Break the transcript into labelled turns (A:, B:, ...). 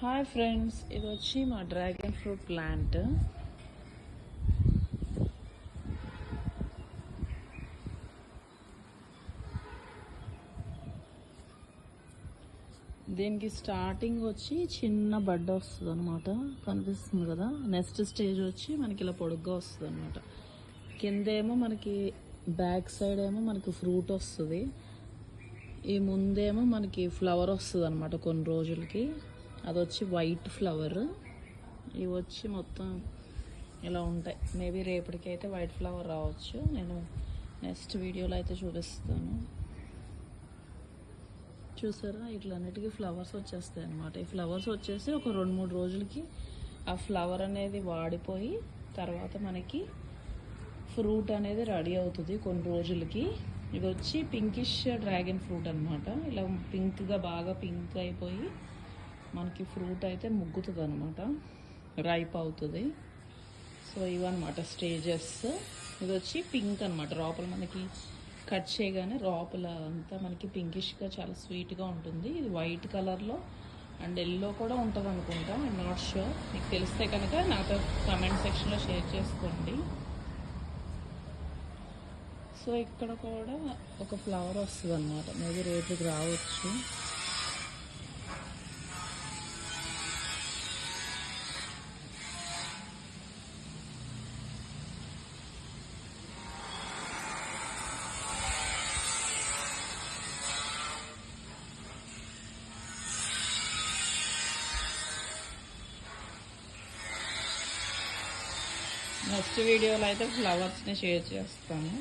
A: Hi friends ఇది వచ్చి మా డ్రాగన్ ఫ్రూట్ ప్లాంట్ దీనికి స్టార్టింగ్ వచ్చి చిన్న బడ్ వస్తుంది అనమాట కనిపిస్తుంది కదా? నెక్స్ట్ స్టేజ్ వచ్చి మనకి ఇలా పొడుగ్గా వస్తుంది అనమాట కిందేమో మనకి బ్యాక్ సైడ్ ఏమో మనకి ఫ్రూట్ వస్తుంది. ఈ ముందేమో మనకి ఫ్లవర్ వస్తుంది అనమాట కొన్ని రోజులకి. అది వచ్చి వైట్ ఫ్లవర్ ఇవి వచ్చి మొత్తం ఇలా ఉంటాయి. మేబీ రేపటికి అయితే వైట్ ఫ్లవర్ రావచ్చు. నేను నెక్స్ట్ వీడియోలో అయితే చూపిస్తాను. చూసారా? ఇట్లన్నిటికీ ఫ్లవర్స్ వచ్చేస్తాయి అనమాట ఈ ఫ్లవర్స్ వచ్చేసి ఒక రెండు మూడు రోజులకి ఆ ఫ్లవర్ అనేది వాడిపోయి తర్వాత మనకి ఫ్రూట్ అనేది రెడీ అవుతుంది కొన్ని రోజులకి. ఇది వచ్చి పింకిష్ డ్రాగన్ ఫ్రూట్ అనమాట ఇలా పింక్గా బాగా పింక్ అయిపోయి మనకి ఫ్రూట్ అయితే ముగ్గుతుంది అనమాట రైప్ అవుతుంది. సో ఇవన్నమాట స్టేజెస్. ఇది వచ్చి పింక్ అనమాట లోపల మనకి కట్ చేయగానే లోపల అంతా మనకి పింకిష్గా చాలా స్వీట్గా ఉంటుంది. ఇది వైట్ కలర్లో అండ్ ఎల్లో కూడా ఉంటుంది అనుకుంటా. ఐమ్ నాట్ షూర్ మీకు తెలిస్తే కనుక నాతో కమెంట్ సెక్షన్లో షేర్ చేసుకోండి. సో ఇక్కడ కూడా ఒక ఫ్లవర్ వస్తుంది అనమాట మేబీ రేపుకి రావచ్చు. నెక్స్ట్ వీడియోలో అయితే ఫ్లవర్స్ని షేర్ చేస్తాను.